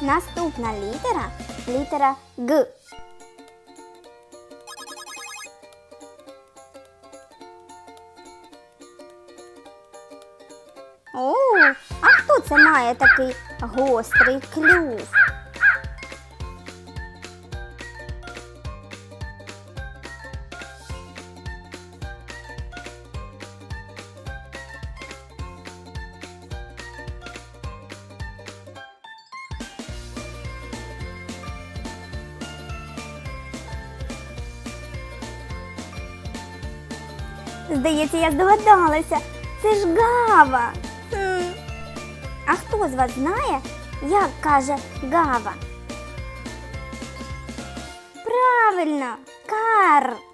Наступна літера літера Г. О, а хто це має такий гострий клюв? Здається, я здогадалася. Це ж гава. Хм. А хто з вас знає, як каже гава? Правильно, кар, кар.